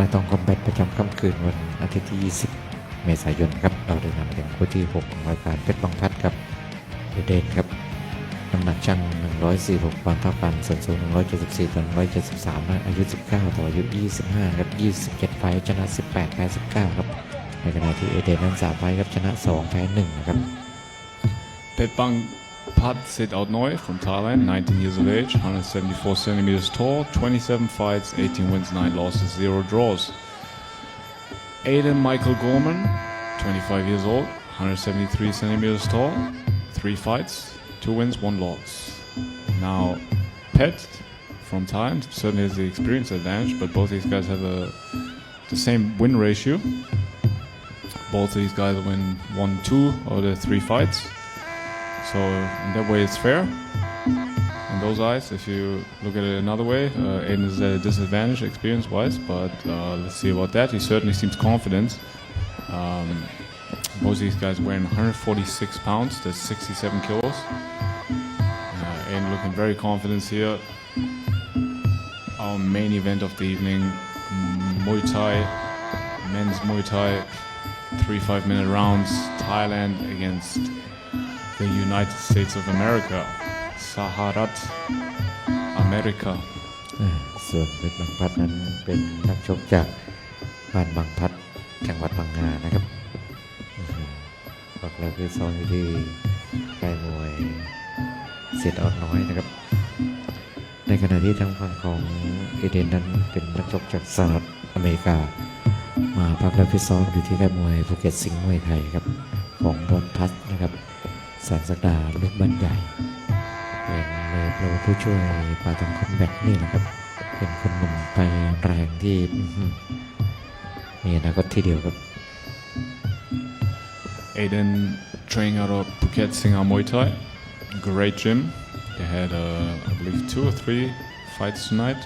ปาตองคอมแบทประจำค่ำคืนวันอาทิตย์ที่ 20 เมษายนครับ เราเดินทางมาถึงคู่ที่6ของรายการเพชรบางพัดครับเดเดนครับ น้ำหนักช่าง146ปอนด์เท่ากันส่วนสูง 174ต่อ173และอายุ 19 ต่ออายุ 25 ครับ 27 ไฟชนะ 18 แพ้ 19 ครับ ในขณะที่เอเดนนั้น3ไฟครับชนะ 2 แพ้ 1 นะครับ Petbang Pat Sit Out from Thailand, 19 years of age, 174 centimeters tall, 27 fights, 18 wins, 9 losses, 0 draws. Aiden Michael Gorman, 25 years old, 173 centimeters tall, 3 fights, 2 wins, 1 loss. Now, Pet from Thailand certainly has the experience advantage, but both these guys have a, the same win ratio. Both these guys win 1 2 of the 3 fights. So in that way, it's fair. In those eyes, if you look at it another way, uh, Aiden is at a disadvantage experience-wise, but uh, let's see about that. He certainly seems confident. Um, most of these guys weighing 146 pounds, that's 67 kilos. Uh, Aiden looking very confident here. Our main event of the evening, Muay Thai, men's Muay Thai, three five-minute rounds, Thailand against the United States of America, Saharat America. อ่าส่วนเพชรบางพัดนั้นเป็นนักชกจากบ้านบางพัดจังหวัดบางนานะครับบอกแล้วคือซ้อมอยู่ที่ค่ายมวยเสียดออนน้อยนะครับ ในขณะที่ทางฝั่งของเอเดนนั้นเป็นนักชกจากสหรัฐอเมริกา มาพักและฟิตซ้อมอยู่ที่ค่ายมวยภูเก็ตสิงห์มวยไทยครับ ของบอลพัสนะครับ สนสักดาลูกบ้านใหญ่เป็นมือโปรผู้ช่วยปาตองคอมแบทนี่นะครับ เป็นคนหนุ่มไปแรงที่มีอนาคตที่เดียวครับ Aiden training out of Phuket Singa Muay Thai. Great gym. They had, uh, I believe, two or three fights tonight.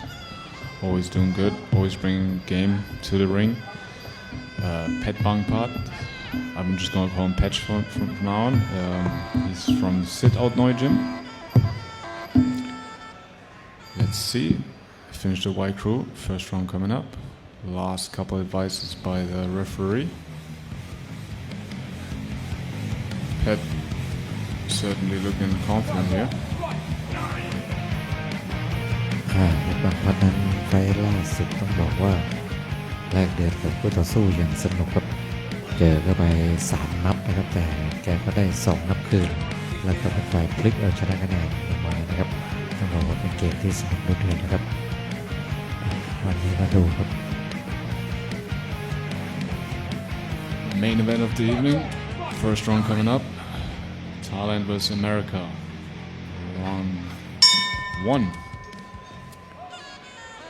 Always doing good. Always bringing game to the ring. Uh, Pet Bang Pat. I'm just gonna call him Petch from, from now on. Um, he's from Sit Out Noi Gym. Let's see. Finished the Y crew. First round coming up. Last couple advices by the referee. Pet certainly looking confident here. ค่ะเพชรบางพัดนั้นไฟล์ล่าสุดต้องบอกว่าแลกเดือดกับคู่ต่อสู้อย่างสนุกครับ เจอเข้าไปสามนับนะครับ แต่แกก็ได้สองนับคืน แล้วก็เป็นฝ่ายพลิกเอาชนะคะแนนออกมานะครับต้องบอกว่าเป็นเกมที่สนุกดุเดือดนะครับ วันนี้มาดูครับ Main event of the evening. First round coming up. Thailand vs America. Round one.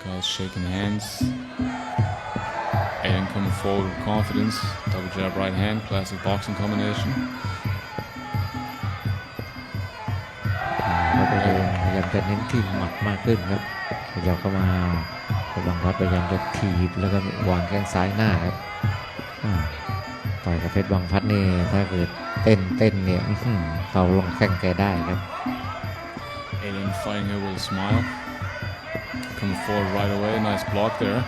Guys shaking hands. Aiden coming forward with confidence. Double jab right hand. Classic boxing combination. แล้วก็เดินพยายามจะเน้นที่หมัดมากขึ้นครับขยับเข้ามาเพชรบางพัดพยายามจะถีบแล้วก็วางแข้งซ้ายหน้าครับอ่าต่อยกับเพชรบางพัดนี่ถ้าเกิดเต้นเต้นเนี่ยอื้อหือเขาลงแข้งแกได้ครับ Aiden fighting here with a smile. Coming forward right away. Nice block there.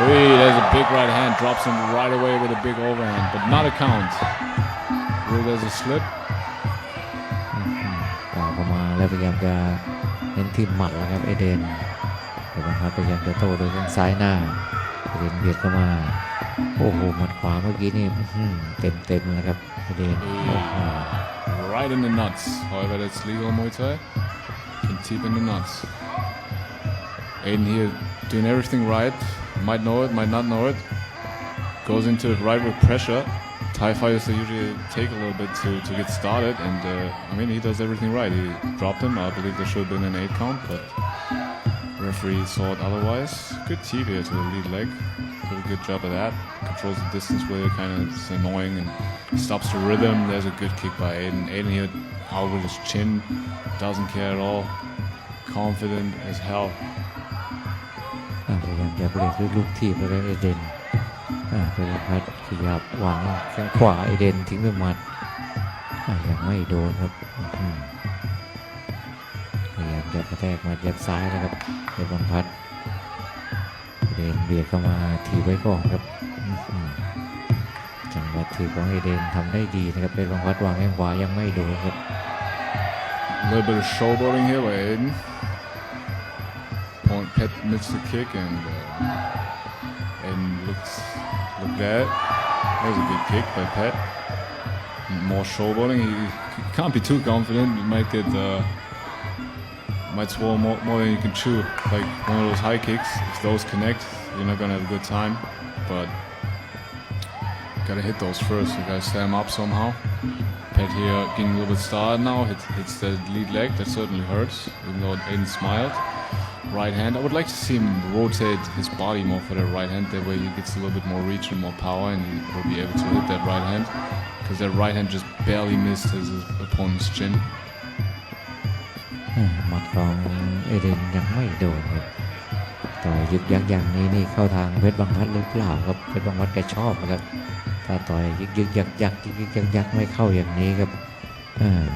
Hey, there's a big right hand. Drops him right away with a big overhand, but not a count. Ruled as a slip. ต่อเข้ามาแล้วพยายามจะเน้นที่หมัดแล้วครับเอเดนเพชรบางพัดพยายามจะโต้ด้วยแข้งซ้ายหน้าเอเดนเบียดเข้ามาโอ้โหหมัดขวาเมื่อกี้นี่เต็มเต็มๆเลยครับเอเดนโอ้โห Right in the nuts. However, that's legal Muay Thai. Can tip in the nuts. Aiden here doing everything right. Might know it, might not know it. Goes into it right with pressure. Thai fighters they usually take a little bit to, to get started, and uh, I mean he does everything right. He dropped him. I believe there should have been an eight count, but referee saw it otherwise. Good here to the lead leg. Did a good job of that. Controls the distance it, kind of it's annoying and stops the rhythm. There's a good kick by Aiden. Aiden here out with his chin, doesn't care at all. Confident as hell. พยายามจะเบรกด้วยลูกทีบแล้วเอเดนอ่าเพชรพัดขยับวางแข้งขวาเอเดนทิ้งด้วยหมัดยังไม่โดนครับพยายามจะกระแทกมาเย็บซ้ายนะครับเพชรบางพัดเอเดนเบียดเข้ามาทีไว้ก่อนครับจังหวะทีบของเอเดนทำได้ดีนะครับเป็นบางวัดวางแข้งขวายังไม่โดนครับ A little bit of showboating here by Aiden. Pet missed the kick and uh, Aiden looks look that. That was a good kick by Pet. More showboating. He, can't be too confident. You might get uh, might swallow more, more than you can chew. Like one of those high kicks. If those connect, you're not gonna have a good time. But gotta hit those first. You gotta set them up somehow. Pet here getting a little bit started now. Hits, hits the lead leg. That certainly hurts, even though Aiden smiled. Right hand. I would like to see him rotate his body more for that right hand. That way he gets a little bit more reach and more power, and he will be able to hit that right hand. Because that right hand just barely missed his opponent's chin. หมัดของเอเดนยังไม่โดนครับต่อยยึกยักอย่างนี้นี่เข้าทางเพชรบางพัดหรือเปล่าครับเพชรบางพัดแกชอบนะครับถ้าต่อยยึกยึกยักยักยึกยักยักไม่เข้าอย่างนี้ครับอ่า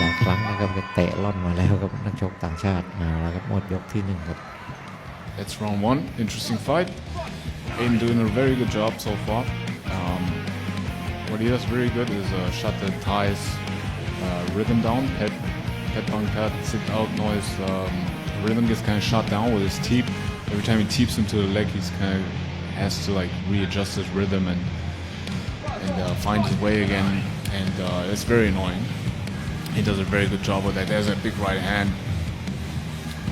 หลายครั้งนะครับแกเตะล่อนมาแล้วครับนักชกต่างชาติมาแล้วครับหมดยกที่หนึ่งครับ That's round one. Interesting fight. Aiden doing a very good job so far. Um, what he does very good is uh, shut the ties uh, rhythm down. Head, head punk pad, sit out noise. Um, rhythm gets kind of shut down with his teep. Every time he teeps him to the leg, he's kind of has to like readjust his rhythm and and uh, find his way again. And uh, it's very annoying. He does a very good job with that. There's a big right hand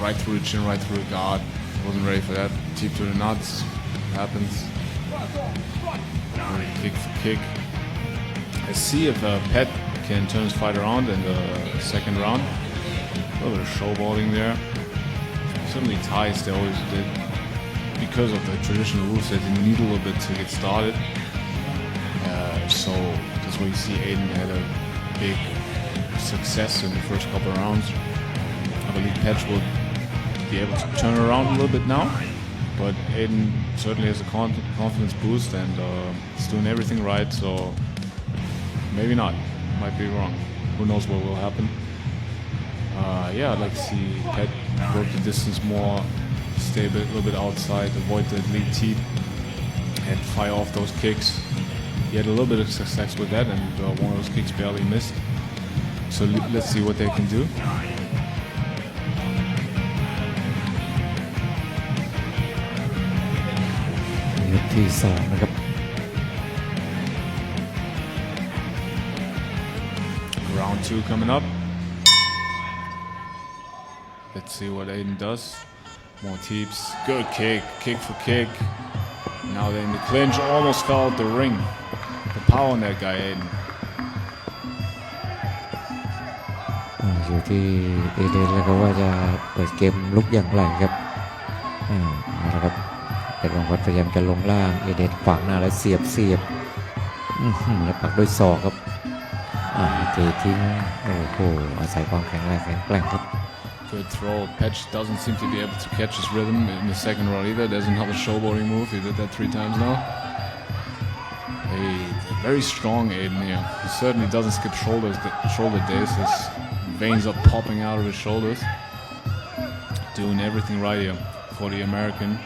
right through the chin, right through the guard. Wasn't ready for that. Teep to the nuts. Happens. Very Kick for kick. Let's see if uh, Pet can turn his fight around in the second round. A little bit of showboating there. Certainly ties they always did. Because of the traditional rules you need a little bit to get started. Uh, so that's why you see Aiden had a big success in the first couple of rounds. I believe Patch will be able to turn around a little bit now. But Aiden certainly has a confidence boost and uh, he's doing everything right, so maybe not. Might be wrong. Who knows what will happen. Uh, yeah, I'd like to see Pet work the distance more, stay a, bit, little bit outside, avoid the lead teep, and fire off those kicks. He had a little bit of success with that, and uh, one of those kicks barely missed. So l- let's see what they can do. ยกที่สองนะครับ Round two coming up. Let's see what Aiden does. More teeps. Good kick. Kick for kick. Now they're in the clinch. Almost fell out the ring. The power on that guy, Aiden. อยู่ที่เอเดนแล้วก็ว่าจะเปิดเกมลุกอย่างไรครับอ่าเอาละครับเป็นบางวัดพยายามจะลงล่างเอเดนขวางหน้าแล้วเสียบเสียบแล้วปักด้วยศอกครับอ่าเททิ้งโอ้โหอาศัยความแข็งแรงแข็งแกร่งครับ Good throw. Patch doesn't seem to be able to catch his rhythm in the second round either. There's another showboating move. He did that three times now. Hey, very strong Aiden here. He certainly doesn't skip shoulders, shoulder days. His veins are popping out of his shoulders. Doing everything right here for the American.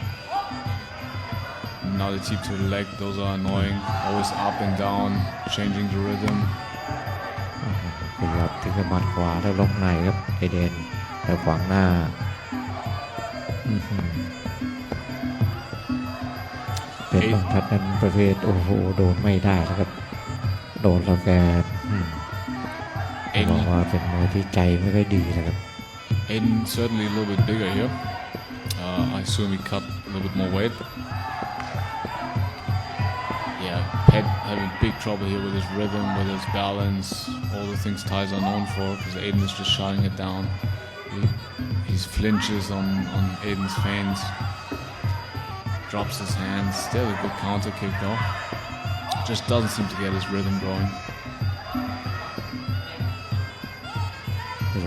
Now the teep to the leg. Those are annoying. Always up and down, changing the rhythm. ขยับถึงกับหมัดขวาแล้วล็อกในครับเอเดนแล้วขวางหน้าอื้อหือเป็นบางพัดนั้นประเภทโอ้โหโดนไม่ได้แล้วครับโดนแล้วแกอืม บอ Aiden กว่าเป็นมวยที่ใจไม่ค่อยดีนะครับ Aiden certainly a little bit bigger here. Uh, I assume he cut a little bit more weight. Yeah, Pet having big trouble here with his rhythm, with his balance, all the things ties are known for, because Aiden is just shutting it down. He, he flinches on, on Aiden's feints, drops his hands. Still a good counter kick though. Just doesn't seem to get his rhythm going.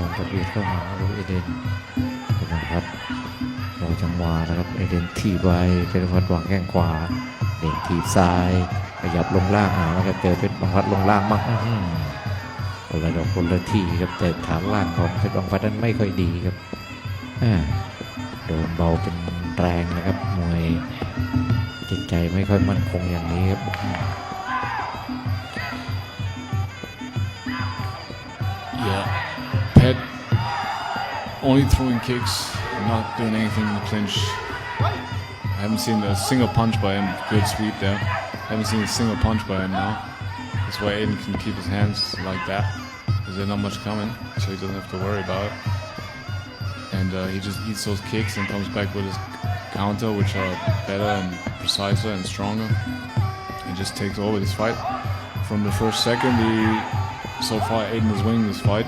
พยายามจะเบียดเข้ามาลูกเอเดนเนะครับรอจังหวะนะครับเอเดนทีบไว้เป็นพัดวางแข้งขวาเด่นทีบซ้ายขยับลงล่างหาแล้วก็เจอเป็นบังพัดลงล่างมากคนละดอกคนละทีครับแต่ฐานล่างของเพชรบังพัดนั้นไม่ค่อยดีครับอ่าโดนเบาเป็นแรงนะครับมวยจิตใจไม่ค่อยมั่นคงอย่างนี้ครับ only throwing kicks, not doing anything in the clinch. I haven't seen a single punch by him. Good sweep there. I haven't seen a single punch by him now. That's why Aiden can keep his hands like that. Because there's not much coming, so he doesn't have to worry about it. And uh, he just eats those kicks and comes back with his counter, which are better and preciser and stronger. He just takes over this fight. From the first second, he so far Aiden is winning this fight.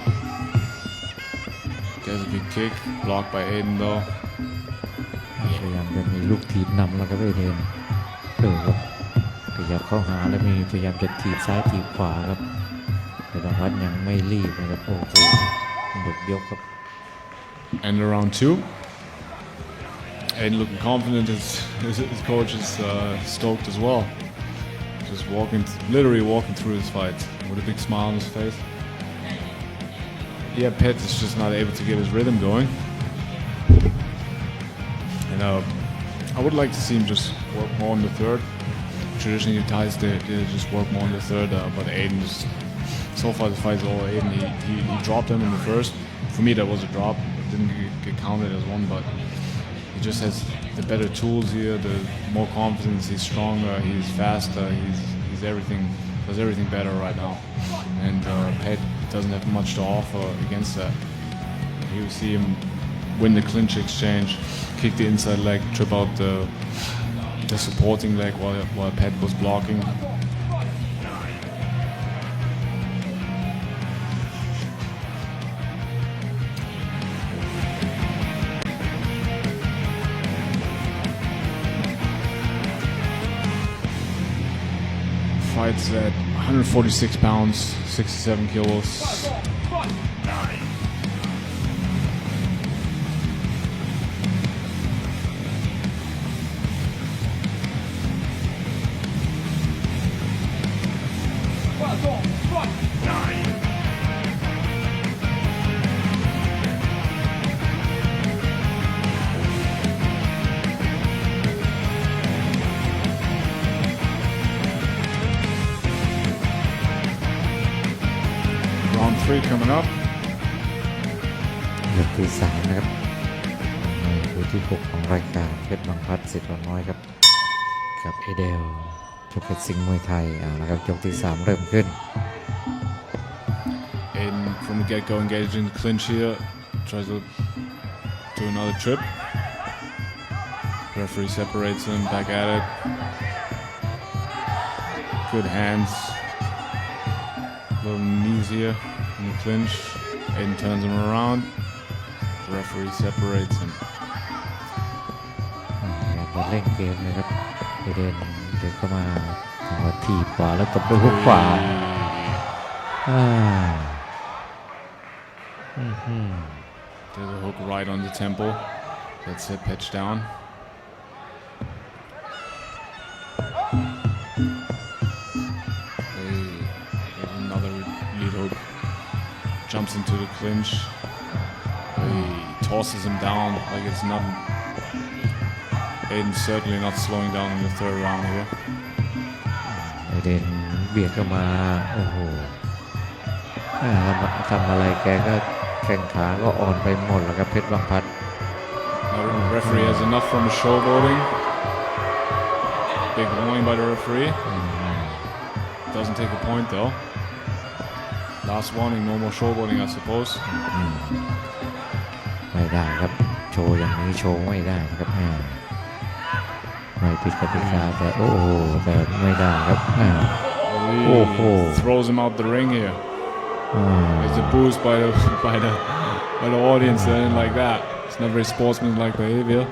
Gets a good kick, blocked by Aiden though. พยายามจะมีลูกทีบนำแล้วครับเอเดนดูครับขยับเข้าหาแล้วมีพยายามจะทีบซ้ายทีบขวาครับ แต่บางวัดยังไม่รีบนะครับโอ้โหหมดยกครับ And around two. Aiden looking confident. His, his, his coach is uh, stoked as well. Just walking, literally walking through this fight with a big smile on his face. Yeah, Pet is just not able to get his rhythm going. And uh, I would like to see him just work more in the third. Traditionally, ties they, just work more in the third, uh, but Aiden just so far the fight's all Aiden. He, he, he dropped him in the first. For me, that was a drop. It didn't get, get counted as one, but he just has the better tools here, the more confidence. He's stronger. He's faster. He's he's everything. Does everything better right now. And uh, Pet doesn't have much to offer against that. You see him win the clinch exchange, kick the inside leg, trip out the the supporting leg while while Pet was blocking. Fights at 146 pounds, 67 kilos. Round three coming up. ยกที่สามนะครับในคู่ที่หกของรายการเพชรบางพัดสิทธิ์วันน้อยครับ กับเอเดลภูเก็ตสิงห์มวยไทยเอาละครับยกที่สามเริ่มขึ้น Aiden from the get-go engaged in the clinch here. Tries to do another trip. Referee separates him, back at it. Good hands. Little knees here in the clinch. Aiden turns him around. The referee separates him. พยายามจะเร่งเกมนะครับเอเดนเดินเข้ามาจังหวะทีบขวาแล้วตบด้วยฮุกขวาอ่าอื้อหือ There's a hook right on the temple. That's it, pitch down. Jumps into the clinch. Hey, tosses him down like it's nothing. Aiden's certainly not slowing down in the third round here. เอเดนเบียดเข้ามาโอ้โหอ่าทำทำอะไรแกก็แข้งขาก็อ่อนไปหมดแล้วครับเพชรบางพัด Now the referee has enough from the showboating. Big warning by the referee. Doesn't take a point though. Last warning, no more showboating, I suppose. ไม่ได้ครับ โชว์อย่างนี้โชว์ไม่ได้นะครับแหมไม่ผิดกติกาแต่โอ้โหแต่ไม่ได้ครับอ่า He Oh, oh. throws him out the ring here. อ่า It's a boost by the by the by the audience. They didn't like that. It's not very sportsmanlike behavior.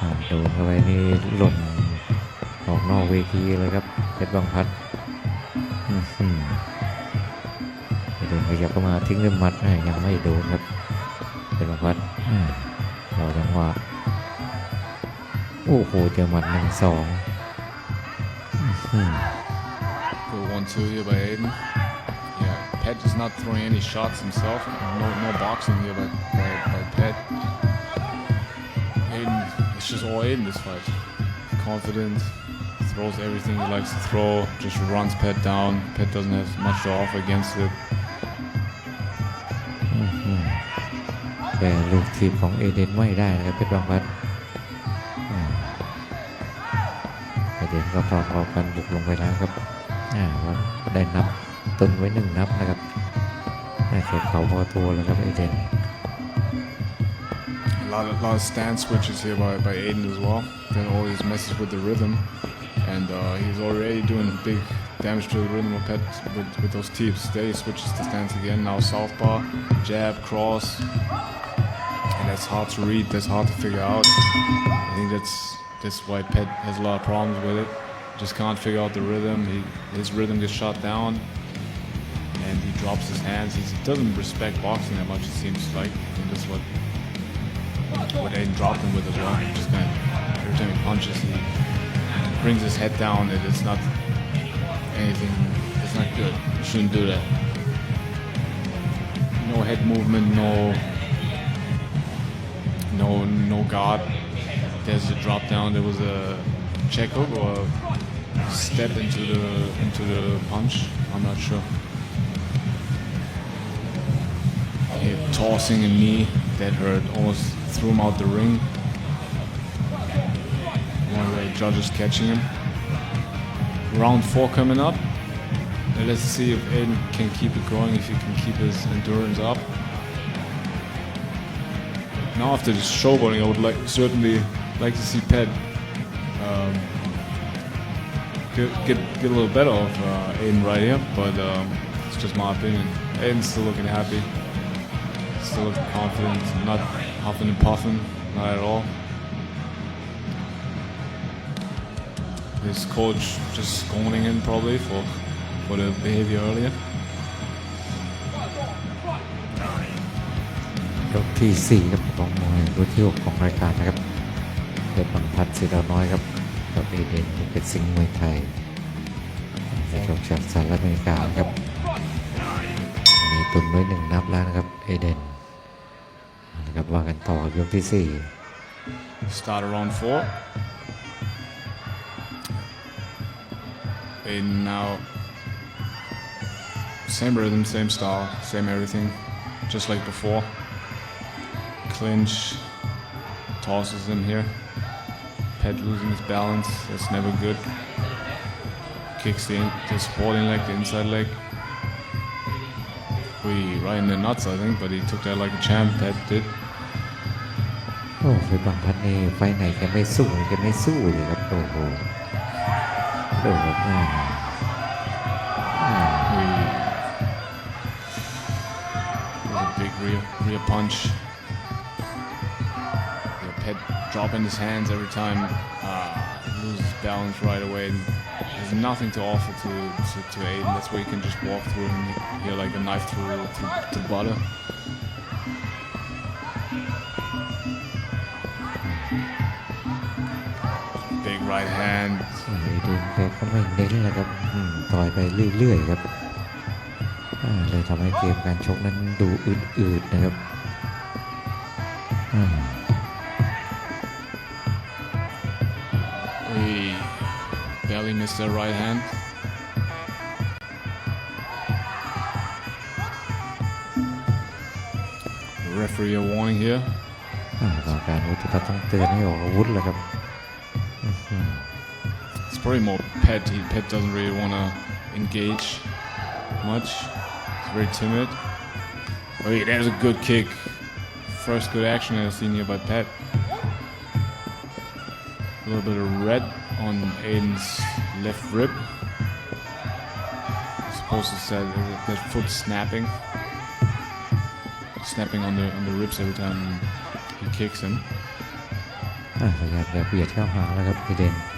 อ่าโดนเข้าไปนี่หล่นออกนอกเวทีเลยครับเพชรบางพัดอื้อหือเดิน ขยับเข้ามาทิ้งด้วยหมัดอ่ายังไม่โดนครับเพชรบางพัดอ่ารอจังหวะโอ้โหเจอหมัดหนึ่งสองอื้อหือ Good one two here by Aiden. Yeah, Pet is not throwing any shots himself. No no boxing here by by, by Pet. just all in this fight. Confident, throws everything he likes to throw, just runs Pet down. Pet doesn't have much to offer against it. แต่ลูกทีมของเอเดนไม่ได้นะครับเพชรบางพัดเอเดนก็พอพอกันบุกลงไปแล้วครับอ่าว่าได้นับตุนไว้หนึ่งนับนะครับน่าเก็บเขาพอตัวแล้วครับเอเดน A lot of, lot of stance switches here by, by Aiden as well. Then all these messes with the rhythm. And uh, he's already doing big damage to the rhythm of Pet with, with those teeps. He switches the stance again. Now southpaw, jab, cross. And that's hard to read. That's hard to figure out. I think that's that's why Pet has a lot of problems with it. Just can't figure out the rhythm. He, his rhythm gets shot down. And he drops his hands. He doesn't respect boxing that much, it seems like. Think that's what what Aiden dropped him with as well. Just kind of every time he punches, he brings his head down. and it's not anything. It's not good. You shouldn't do that. No head movement. No. No. No guard. There's a drop down. There was a check hook or a step into the into the punch. I'm not sure. He tossing a knee that hurt. Almost threw him out the ring. One of the judges catching him. Round four coming up. And let's see if Aiden can keep it going, if he can keep his endurance up. Now after this showboating, I would like certainly like to see Pet um, get, get get a little better of uh, Aiden right here, but um, it's just my opinion. Aiden's still looking happy, still looking confident, not huffing and puffing, not at all. His coach just scolding him probably for for the behavior earlier. ยกที่สี่ครับของมวยรุ่นที่หกของรายการนะครับเพชรบางพัดสีดาวน้อยครับกับเอเดนเป็นสิงห์มวยไทยนักชกจากสหรัฐอเมริกานะครับ มีตุนไว้หนึ่งนับแล้วนะครับเอเดนนะครับว่ากันต่อยกที่สี่ Start around four. And now, same rhythm, same style, same everything, just like before. Clinch, tosses him here. Pet losing his balance, that's never good. Kicks the, in, the supporting leg, the inside leg. We right in the nuts, I think, but he took that like a champ. Pet did. โอ้เพชรบางพัดนี่ไฟไหนแกไม่สู้แกไม่สู้เลยครับโอ้โห โอ้โหอ่าอ่า There's a big rear, rear punch. The pet dropping his hands every time, uh, loses balance right away. And there's nothing to offer to, to, to Aiden. That's where you can just walk through him here like a knife through, through, through butter. Right hand. เอเดนแกก็ไม่เน้นแล้วครับอืมต่อยไปเรื่อยๆครับอ่าเลยทำให้เกมการชกนั้นดูอืดๆนะครับอ่า He barely missed that right hand. Referee a warning here. อ่ากรรมการวุฒิพัฒน์ต้องเตือนให้ออกอาวุธแล้วครับ It's probably more Pet. He, Pet doesn't really want to engage much. He's very timid. Oh, yeah, there's a good kick. First good action I've seen here by Pet. A little bit of red on Aiden's left rib. Supposed to say that, that foot snapping. Snapping on the on the ribs every time he kicks him. อ่าพยายามจะเบียดเข้าหาแล้วครับเอเดนอื้อหือ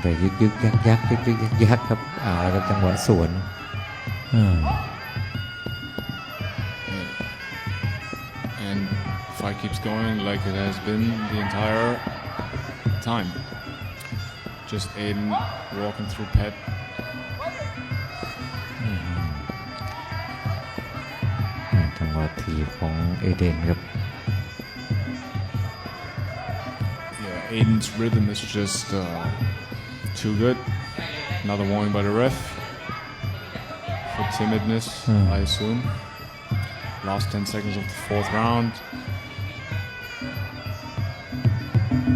แต่ยึกยึกยักยักยึกยึกยักยักครับอ่าแล้วก็จังหวะสวนอ่า and fight keeps going like it has been the entire time. Just Aiden walking through Pet. อ่าจังหวะทีบของเอเดนครับ Aiden's rhythm is just uh, too good. Another warning by the ref for timidness, I assume. Last 10 seconds of the fourth round.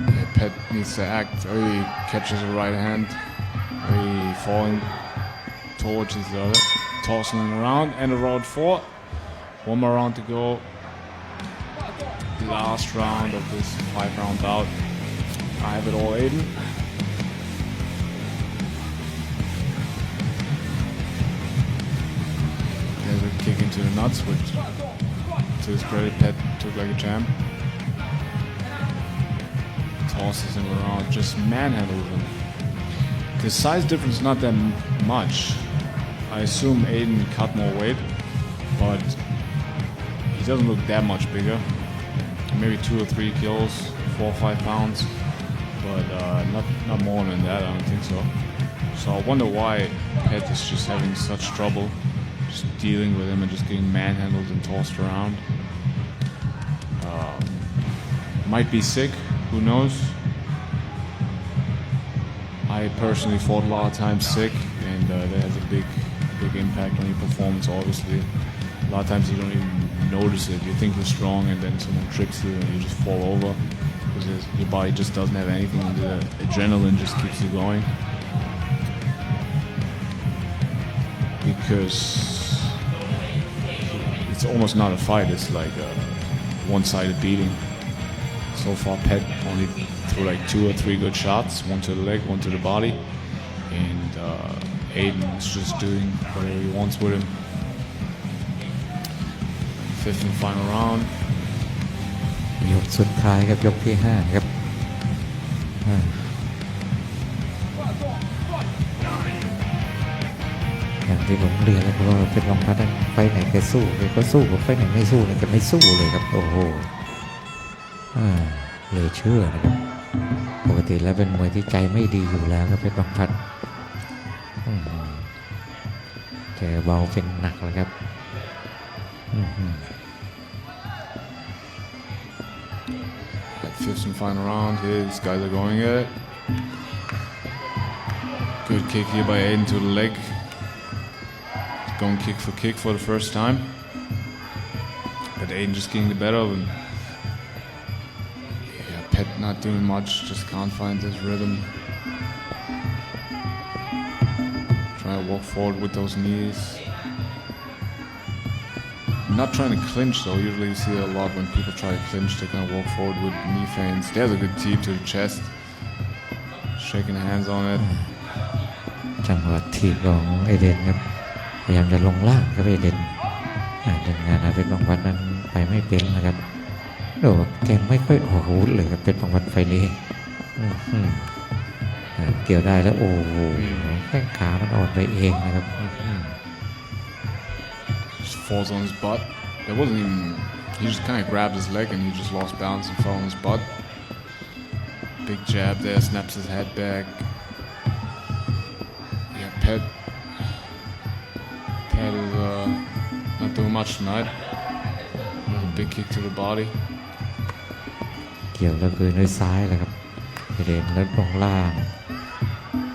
Yeah, Pet needs to act. Oh, he catches a right hand. Oh, he falling towards his other, tossing around. End of round four. One more round to go. Last round of this five round bout. I have it all, Aiden. There's a kick into the nuts, which to his credit, Pet took like a champ. Tosses him around, just manhandles him. The size difference is not that much. I assume Aiden cut more weight, but he doesn't look that much bigger. Maybe two or three kilos, four or five pounds, but uh, not not more than that. I don't think so. So I wonder why Pet is just having such trouble, just dealing with him and just getting manhandled and tossed around. Um, might be sick. Who knows? I personally fought a lot of times sick, and uh, that has a big, big impact on your performance. Obviously, a lot of times you don't even notice it. You think you're strong, and then someone tricks you, and you just fall over it's- your body just doesn't have anything, the adrenaline just keeps you going. Because it's almost not a fight; it's like a one-sided beating. So far, Pet only threw like two or three good shots, one to the leg, one to the body, and uh, Aiden is just doing whatever he wants with him. Fifth and final round. ยกสุดท้ายครับยกที่ห้าครับอย่างที่ผมเรียนแล้วครับว่าเป็นรองพัดนั้นไฟไหนแกสู้แกก็สู้กับไฟไหนไม่สู้เนี่ยแกไม่สู้เลยครับ โอ้โหเลยเชื่อนะครับ ปกติแล้วเป็นมวยที่ใจไม่ดีอยู่แล้วครับเพชรบางพัดอื้อหือเจอเบาเป็นหนักแล้วครับ อื fifth and final round, here these guys are going at it. Good kick here by Aiden to the leg. Going kick for kick for the first time. But Aiden just getting the better of him. Yeah, Pet not doing much, just can't find his rhythm. Trying to walk forward with those knees. Not trying to clinch though. Usually you see a lot when people try to clinch, they kind of walk forward with knee feints. There's a good teep to the chest. Shaking hands on it. จังหวะถีบของเอเดนครับพยายามจะลงล่างครับเอเดนเดินงานอาเป็นบางวันนั้นไปไม่เป็นนะครับโดูว่าแกไม่ค่อยออกอาวุธเลยครับเป็นบางวันไฟนี้เกี่ยวได้แล้วโอ้โหแข้งขามันอ่อนไปเองนะครับ falls on his butt. There wasn't even. He just kind of grabbed his leg and he just lost balance and fell on his butt. Big jab there, snaps his head back. Yeah, Pet. Pet is uh, not doing much tonight. Another big kick to the body. เกี่ยวแล้วคือด้วยซ้ายแหละครับเอเดนแล้วลงล่าง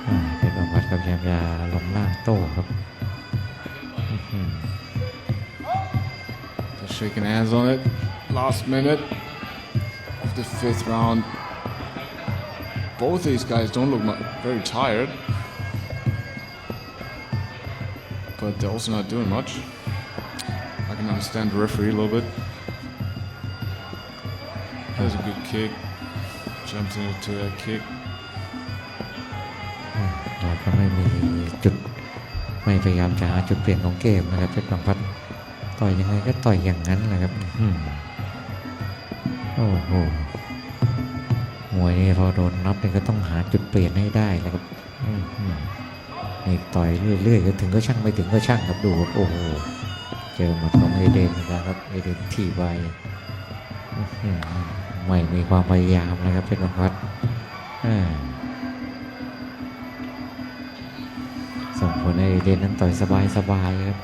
อ่าเป็นบางวันก็พยายามจะลงล่างโต้ครับอื้อหือ Just shaking hands on it. Last minute of the fifth round. Both these guys don't look mu- very tired. But they're also not doing much. I can understand the referee a little bit. There's a good kick. Jumps into that kick. เราก็ไม่มีจุดไม่พยายามจะหาจุดเปลี่ยนของเกมนะครับเพชรบางพัด ต่อยยังไงก็ต่อยอย่างนั้นแหละครับโอ้โหมวยนี่พอโดนนับนี่ก็ต้องหาจุดเปลี่ยนให้ได้แหละครับนี่ต่อยเรื่อยๆก็ถึงก็ช่างไม่ถึงก็ช่างครับดูครับโอ้โหเจอหมัดของเอเดนอีกแล้วครับเอเดนที่ไวอื้อหือไม่มีความพยายามนะครับเพชรบางพัดส่งผลให้เดนนั้นต่อยสบายๆครับ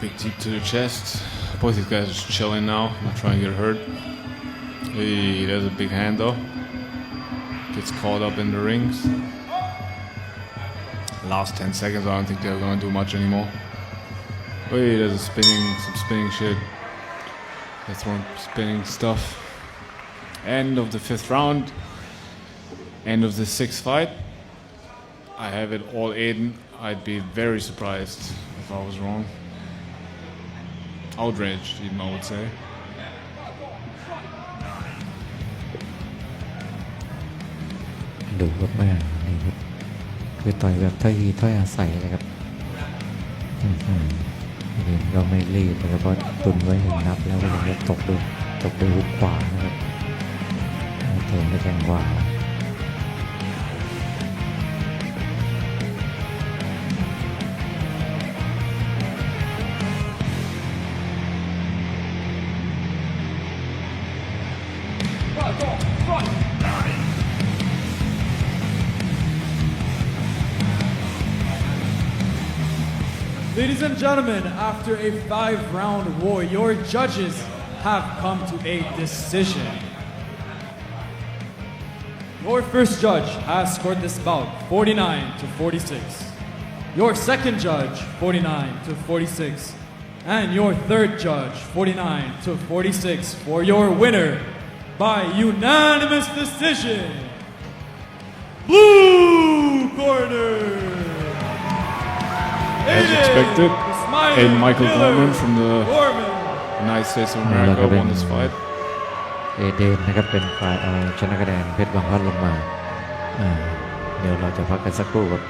Big teep to the chest. Both these guys are chilling now, not trying to get hurt. Hey, there's a big hand though. Gets caught up in the rings. Last 10 seconds, I don't think they're gonna do much anymore. Oh, Wait, there's a spinning, some spinning shit. They're throwing spinning stuff. End of the fifth round. End of the sixth fight. I have it all Aiden. I'd be very surprised if I was wrong. Outraged, even I would say. ดูครับแม่นี่ครับคือต่อยแบบถ้อยทีถ้อยอาศัยเลยครับเห็นก็ไม่รีบนะครับเพราะตุนไว้หนึ่งนับแล้วก็ยังตกด้วยตกด้วยฮุกขวานะครับเทินด้วยแข้งขวา Ladies and gentlemen, after a five round war, your judges have come to a decision. Your first judge has scored this bout 49 to 46. Your second judge, 49 to 46. And your third judge, 49 to 46, for your winner by unanimous decision. Blue corner! As Aiden expected, Smiling Aiden Michael Miller Gorman from the Gorman. United States of Yeah, America like a won bit- this fight. เอเดนนะครับเป็นฝ่ายเอาชนะคะแนนเพชรบางพัดลงมาอ่าเดี๋ยวเราจะพักกันสักครู่ครับ